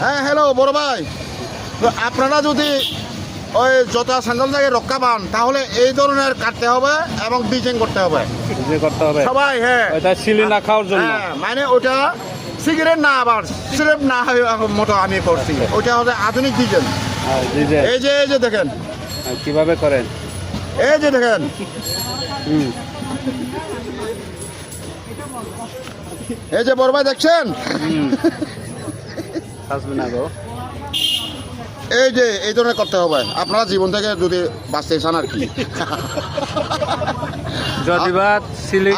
হ্যাঁ হ্যালো বড় ভাই। আপনারা যদি ওই জোতা স্যান্ডেল থেকে রক্ষা পান তাহলে এই ধরনের কাটতে হবে এবং ডিজাইন করতে হবে। করতে হবে। সবাই হ্যাঁ। সিলি না খাওয়ার জন্য। হ্যাঁ মানে ওটা সিগারেট না আবার সিগারেট না মতো আমি করছি ওটা হচ্ছে আধুনিক ডিজাইন হ্যাঁ, এই যে এই যে দেখেন। হ্যাঁ, কীভাবে করেন? এই যে দেখেন। হুম। এই যে বড় ভাই দেখছেন? এই যে এই ধরনের করতে হবে। আপনারা জীবন থেকে যদি বাঁচতে চান আর কি। যদি বা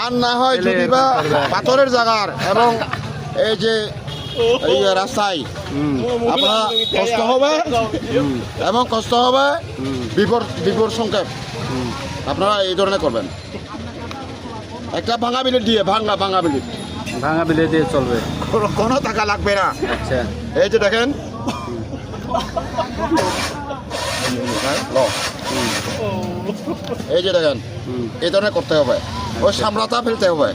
আর না হয় যদি বা পাথরের জায়গার এবং এই যে এই রাস্তায় আপনার কষ্ট হবে এবং কষ্ট হবে বিপদ সংক্ষেপ আপনারা এই ধরনের করবেন। একটা ভাঙা বিলেট দিয়ে ভাঙা ভাঙা বিলেট ভাঙা বিলে দিয়ে চলবে। কোনো টাকা লাগবে না। আচ্ছা। এই যে দেখেন। হ্যাঁ, এই যে দেখেন। এই ধরনের করতে হবে। ওই সামরাতা ফেলতে হবে।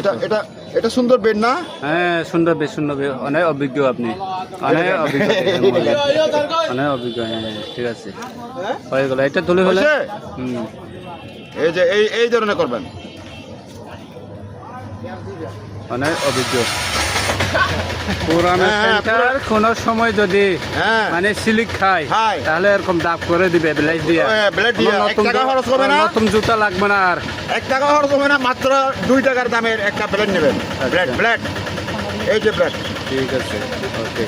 এটা এটা এটা সুন্দর বেড না? হ্যাঁ সুন্দর সুন্দর বেশ। অনেক অভিজ্ঞ আপনি। অনেক অভিজ্ঞ অনেক অভিজ্ঞ হ্যাঁ হ্যাঁ, ঠিক আছে। হয়ে গেল। এটা তুলে এই যে এই এই ধরনের করবেন। অনেক অভিজ্ঞ। পুরানো হ্যাঁ, হ্যাঁ, সেন্টার কোন সময় যদি হ্যাঁ। মানে সিলিক খায়। তাহলে এরকম দাব করে দিবে ব্লেড দিয়ে। হ্যাঁ, টাকা খরচ হবে না? নতুন জুতা লাগবে না আর। এক টাকা খরচ হবে না মাত্র দুই টাকার দামের একটা ব্লেড নেবেন। ব্লেড ব্লেড এই যে ব্লেড ঠিক আছে ওকে